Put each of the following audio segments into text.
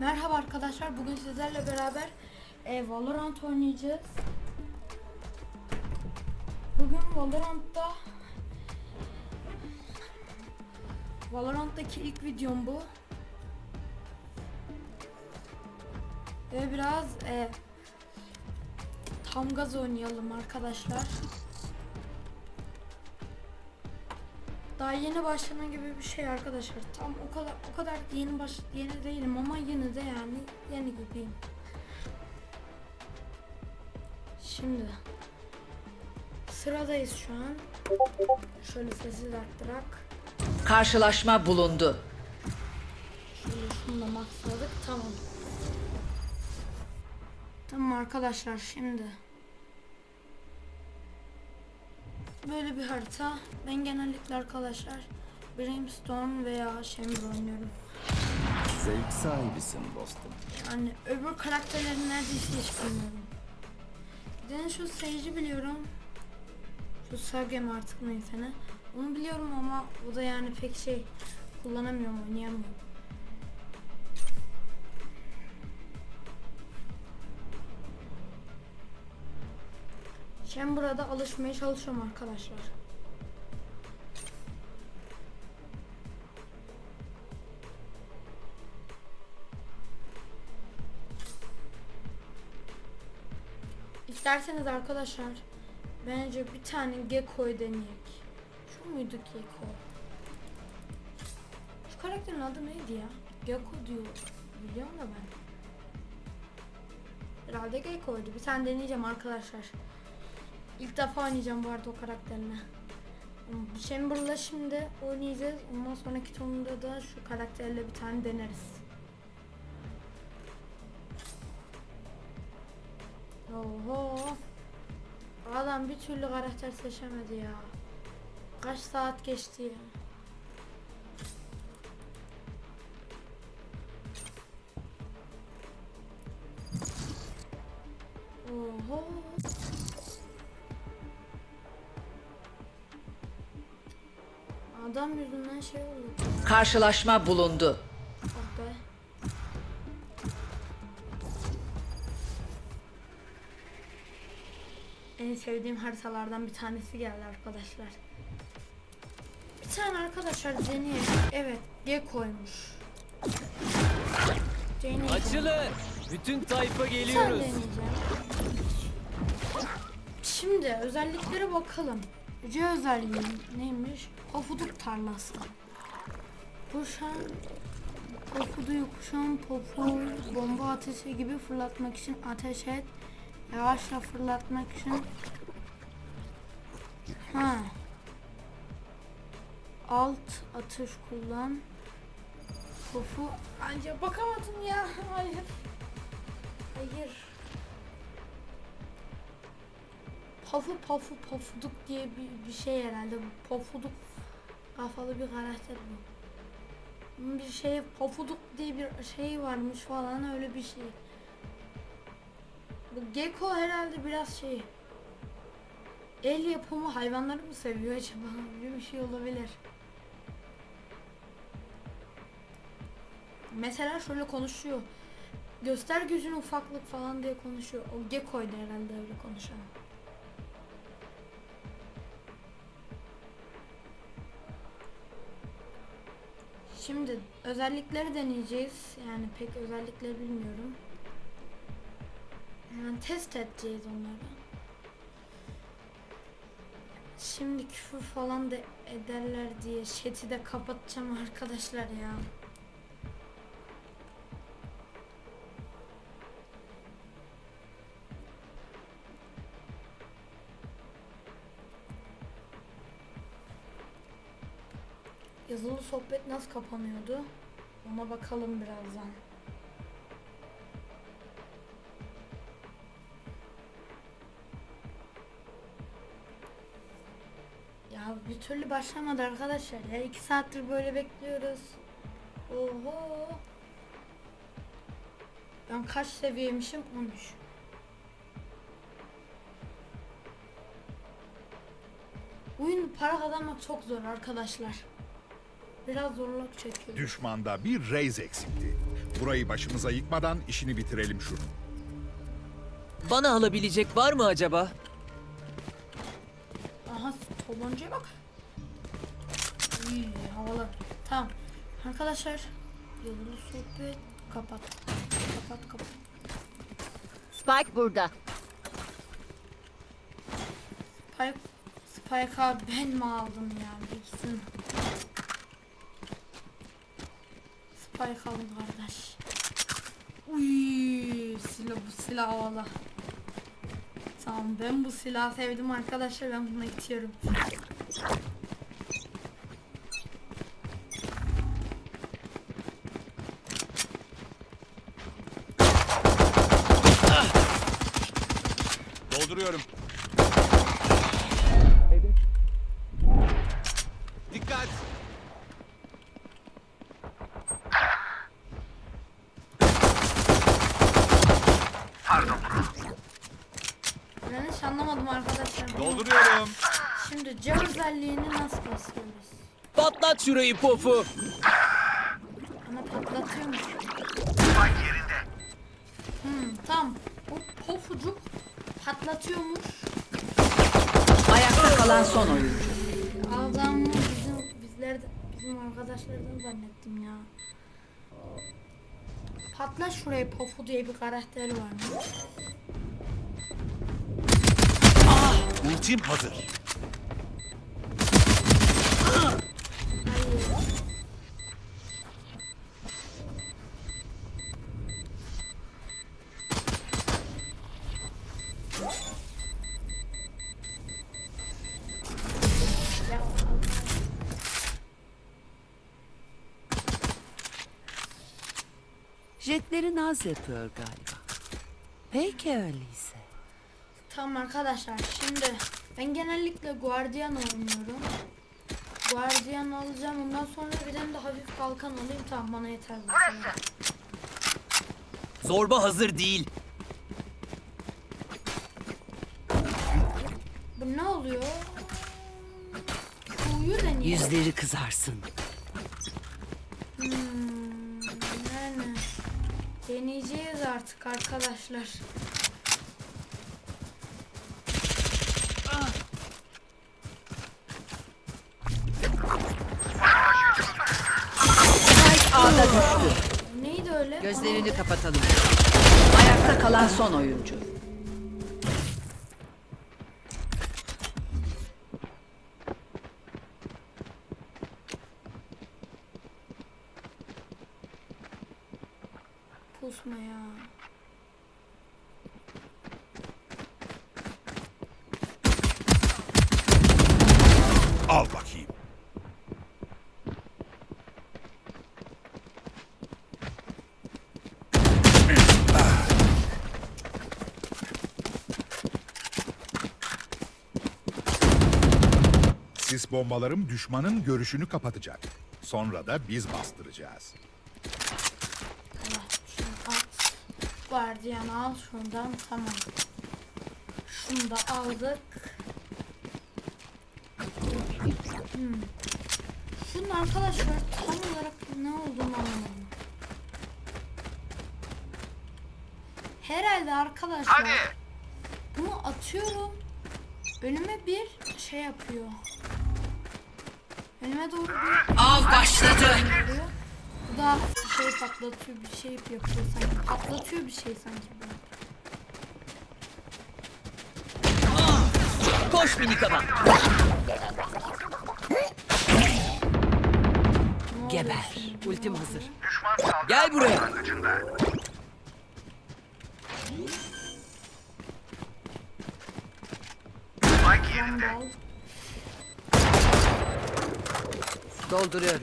Merhaba arkadaşlar. Bugün sizlerle beraber e, Valorant oynayacağız. Bugün Valorant'ta Valorant'taki ilk videom bu. Ve biraz e, tam gaz oynayalım arkadaşlar. Daha yeni başlama gibi bir şey arkadaşlar. Tam o kadar o kadar yeni baş yeni değilim ama yine de yani yeni gibiyim. Şimdi sıradayız şu an. Şöyle sessiz arttırak. Karşılaşma bulundu. Şöyle şunu da maxladık. Tamam. Tamam arkadaşlar şimdi. Böyle bir harita. Ben genellikle arkadaşlar Brimstone veya Chamber oynuyorum. Zevk sahibisin dostum. Yani öbür karakterleri neredeyse hiç bilmiyorum. De şu Sage'i biliyorum. Şu Sage artık neyse ne. Onu biliyorum ama o da yani pek şey kullanamıyorum, oynayamıyorum. Chamber'a da alışmaya çalışıyorum arkadaşlar. İsterseniz arkadaşlar bence bir tane Gekko'yu deneyek. Şu muydu Gekko? Şu karakterin adı neydi ya? Gekko diyor. Biliyorum da ben. Herhalde Gekko'ydu. Bir tane deneyeceğim arkadaşlar. İlk defa oynayacağım bu arada o karakterine. Chamber'la şimdi oynayacağız. Ondan sonraki turunda da şu karakterle bir tane deneriz. Oho. Adam bir türlü karakter seçemedi ya. Kaç saat geçti ya. Oho. Adam yüzünden şey oldu. Karşılaşma bulundu. Ah be. En sevdiğim haritalardan bir tanesi geldi arkadaşlar. Bir tane arkadaşlar deneyelim. Evet, G koymuş. Deneyelim. Açılın. Bütün tayfa geliyoruz. Şimdi özelliklere bakalım. C özelliği neymiş? Pofuduk tarlası. Kuşan Pofuduyu kuşan popu bomba ateşi gibi fırlatmak için ateş et. Yavaşça fırlatmak için Ha. Alt atış kullan. Pofu ancak bakamadım ya. Hayır. Hayır. Pafu pafu pofuduk diye bir, bir şey herhalde. Bu Pofuduk kafalı bir karakter bu. Bir şey pofuduk diye bir şey varmış falan öyle bir şey. Bu gecko herhalde biraz şey. El yapımı hayvanları mı seviyor acaba? Böyle bir şey olabilir. Mesela şöyle konuşuyor. Göster gücün ufaklık falan diye konuşuyor. O Gekko'ydu herhalde öyle konuşan. Şimdi özellikleri deneyeceğiz. Yani pek özellikleri bilmiyorum. Yani test edeceğiz onları. Şimdi küfür falan da ederler diye chat'i de kapatacağım arkadaşlar ya. Sohbet nasıl kapanıyordu? Ona bakalım birazdan. Ya bir türlü başlamadı arkadaşlar ya. iki saattir böyle bekliyoruz. Oho. Ben kaç seviyeymişim? 13. Oyun para kazanmak çok zor arkadaşlar. Biraz zorluk çekiyor. Düşmanda bir reis eksikti. Burayı başımıza yıkmadan işini bitirelim şunu. Bana alabilecek var mı acaba? Aha tabancaya bak. Uy, havalı. Tamam. Arkadaşlar yolunu sohbet kapat. Kapat kapat. Spike burada. Spike, Spike abi ben mi aldım ya? Bilsin. Spike alın kardeş. Uy, silah bu silah havalı. Tamam ben bu silahı sevdim arkadaşlar ben buna itiyorum. Dolduruyorum. Dikkat! Ben hiç anlamadım arkadaşlar. bunu. Dolduruyorum. Şimdi C özelliğini nasıl basıyoruz? Patlat şurayı pofu. Ama patlatıyormuş. Hmm, tamam. Bu pofucuk patlatıyormuş. Ayakta kalan son oyuncu. Adam bizim bizler bizim arkadaşlardan zannettim ya. Patla şuraya Pofu diye bir karakter varmış. Ultim hazır. Jetleri naz yapıyor galiba. Peki öyleyse. Tamam arkadaşlar şimdi ben genellikle guardian oynuyorum. Guardian alacağım ondan sonra bir tane de hafif kalkan alayım tamam bana yeter. Zorba hazır değil. Bu ne oluyor? Q'yu deniyor. Yüzleri kızarsın. Hmm, deneyeceğiz artık arkadaşlar. A'da düştü. Neydi öyle? Gözlerini kapatalım. Ayakta kalan son oyuncu. Pusma ya. Al bakayım. Sis bombalarım düşmanın görüşünü kapatacak. Sonra da biz bastıracağız. At. Guardian al şundan tamam. Şunu da aldık. Hmm. Şunun arkadaşlar tam olarak ne olduğunu anlamadım. Herhalde arkadaşlar bunu atıyorum. Önüme bir şey yapıyor. Önüme doğru bir Av başladı. Bu da patlatıyor, bir şey yapıyor sanki. Patlatıyor bir şey sanki bu. Koş minik adam. Geber. Ultim hazır. Gel buraya. Dolduruyorum.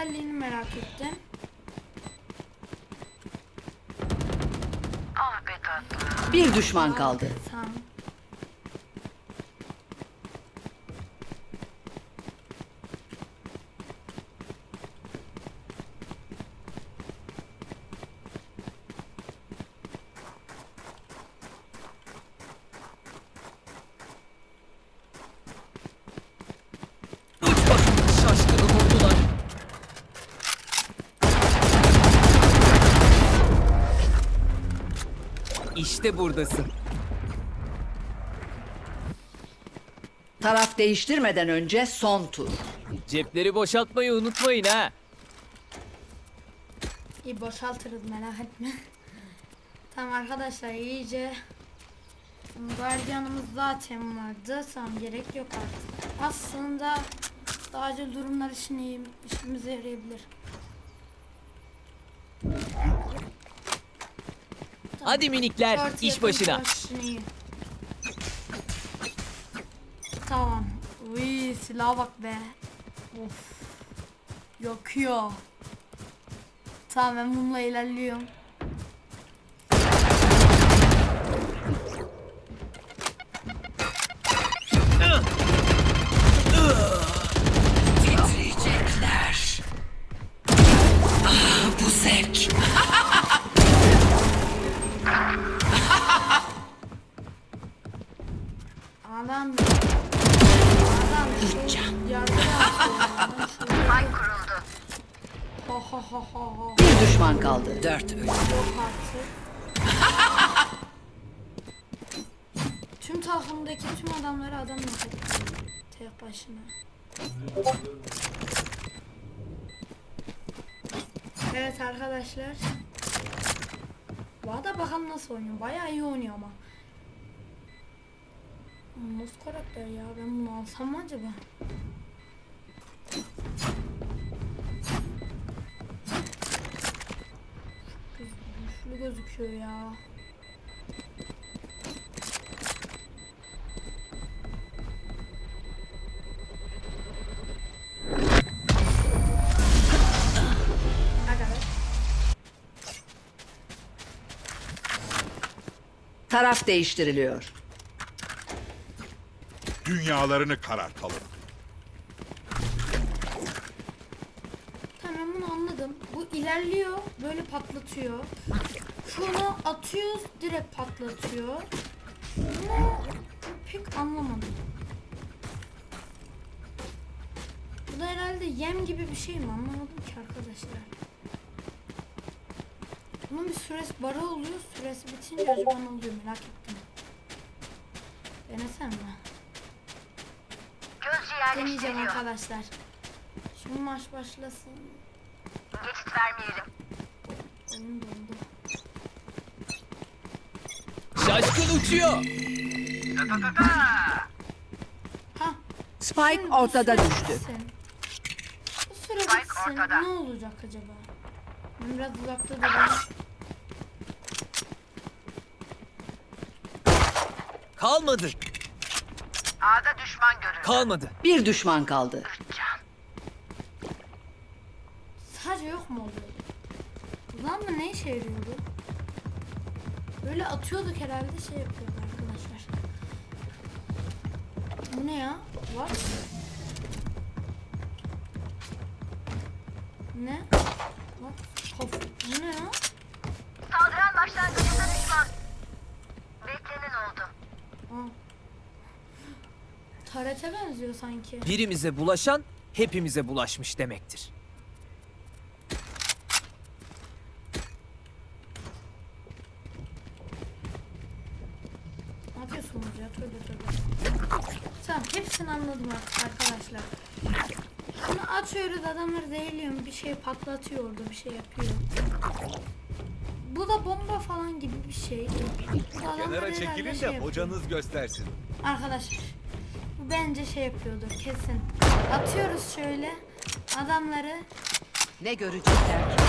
Özelliğini merak ettim. Ah. Bir düşman kaldı. Tamam. İşte buradasın. Taraf değiştirmeden önce son tur. Cepleri boşaltmayı unutmayın ha. İyi boşaltırız merak etme. tamam arkadaşlar iyice gardiyanımız zaten vardı. Tamam gerek yok artık. Aslında daha acil durumlar için iyi, işimize yarayabilir. Hadi minikler Dört iş başına. Tamam. Uy silaha bak be. Of. Yakıyor. Tamam ben bununla ilerliyorum. Bir düşman kaldı. Dört ölü. Yok tüm takımdaki tüm adamları adam yapıyor. Tek başına. Evet arkadaşlar. Arada bakalım nasıl oynuyor. Bayağı iyi oynuyor ama. Nasıl karakter ya? Ben bunu alsam mı acaba? Gözüküyor ya. Taraf değiştiriliyor. Dünyalarını karartalım. Tamam bunu anladım. Bu ilerliyor, böyle patlatıyor. Patlatıyor. Pek anlamadım. Bu da herhalde yem gibi bir şey mi? Anlamadım ki arkadaşlar. Bunun bir süresi barı oluyor. Süresi bitince acaba ne oluyor merak ettim. Denesem mi? Deneyeceğim arkadaşlar. Şimdi maç başlasın. Geçit vermeyelim. Oyun dondu. Şaşkın uçuyor. Ha. Spike ortada düştü. bitsin. Bu süre bitsin. Ne olacak acaba? Ben biraz uzakta durayım. Kalmadı. A'da düşman görüldü. Kalmadı. Bir düşman kaldı. Sadece yok mu oluyordu? Ulan mı ne işe yarıyordu? Böyle atıyorduk herhalde şey yapıyordu arkadaşlar. Bu ne ya? What? Ne? What? Bu ne ya? Saldıran başlangıcında düşman. Beklenen oldu. Aa. Tarete benziyor sanki. Birimize bulaşan hepimize bulaşmış demektir. Ne yapıyorsunuz ya? Tövbe tövbe. Tamam hepsini anladım artık arkadaşlar. Şunu adamları zehirliyorum. Bir şey patlatıyor orada bir şey yapıyor. Bu da bomba falan gibi bir şey. Bu adamlar Kenara herhalde çekilin şey de yapıyor. hocanız göstersin. Arkadaşlar bu bence şey yapıyordur kesin. Atıyoruz şöyle adamları Ne görecekler ki?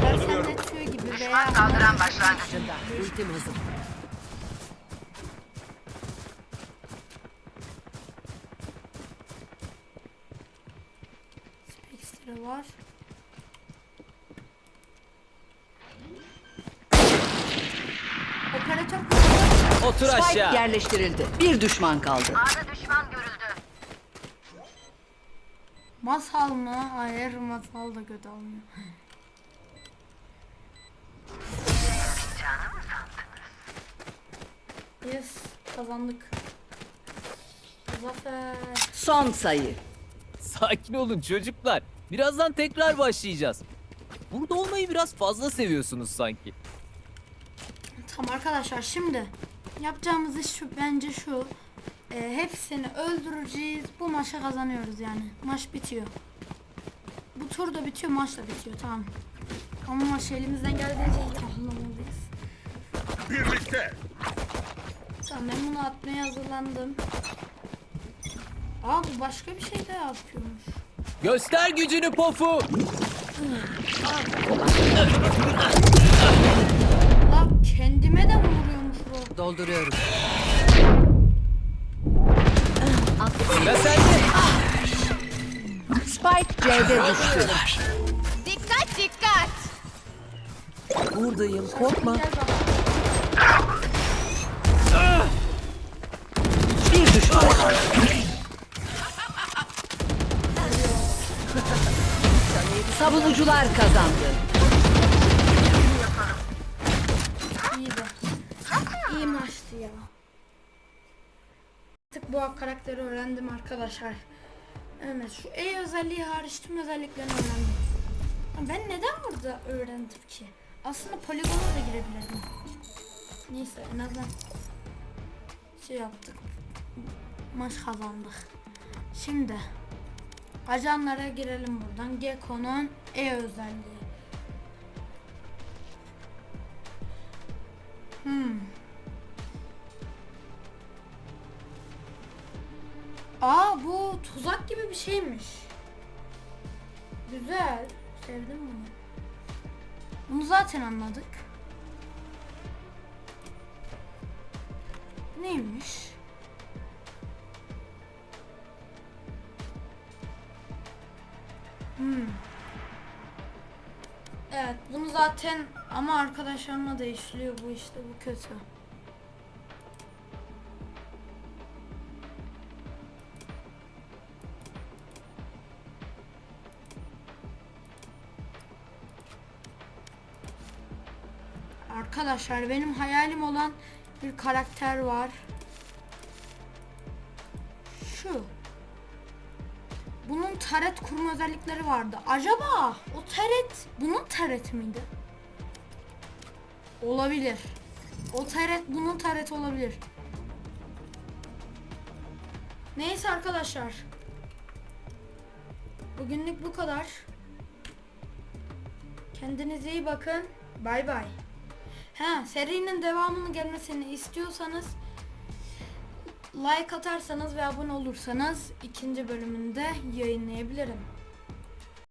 sersemletiyor gibi veya saldıran başlangıcında. Dışında. Ultim hızım. Otur Spike aşağı. yerleştirildi. Bir düşman kaldı. A'da düşman görüldü. Masal mı? Hayır masal da kötü olmuyor. Yes kazandık. Zafer. Son sayı. Sakin olun çocuklar. Birazdan tekrar başlayacağız. Burada olmayı biraz fazla seviyorsunuz sanki. Tamam arkadaşlar şimdi yapacağımız iş şu bence şu. Ee, hepsini öldüreceğiz. Bu maçı kazanıyoruz yani. Maç bitiyor. Bu tur da bitiyor, maç da bitiyor. Tamam. Ama maç elimizden geldiğince iyi tamamlamalıyız. Birlikte. Tamam ben bunu atmaya hazırlandım. Aa bu başka bir şey de yapıyormuş. Göster gücünü pofu. La kendime de vuruyormuş bu? Dolduruyorum. Sıra sende. Spike C'de düştü. Dikkat dikkat. Buradayım korkma. Gel bak. Bir düşman. Savunucular kazandı. Ya. Artık bu karakteri öğrendim arkadaşlar. Evet şu E özelliği hariç tüm özelliklerini öğrendim. Ben neden burada öğrendim ki? Aslında poligona da girebilirdim. Neyse en azından şey yaptık. Maç kazandık. Şimdi ajanlara girelim buradan. Gekko'nun E özelliği. Hmm. Bu tuzak gibi bir şeymiş. Güzel. Sevdim bunu. Bunu zaten anladık. Neymiş? Hmm. Evet bunu zaten ama arkadaşlarımla da bu işte bu kötü. Arkadaşlar benim hayalim olan bir karakter var. Şu. Bunun taret kurma özellikleri vardı. Acaba o taret bunun taret miydi? Olabilir. O taret bunun taret olabilir. Neyse arkadaşlar. Bugünlük bu kadar. Kendinize iyi bakın. Bay bay. Ha, serinin devamını gelmesini istiyorsanız like atarsanız ve abone olursanız ikinci bölümünde yayınlayabilirim.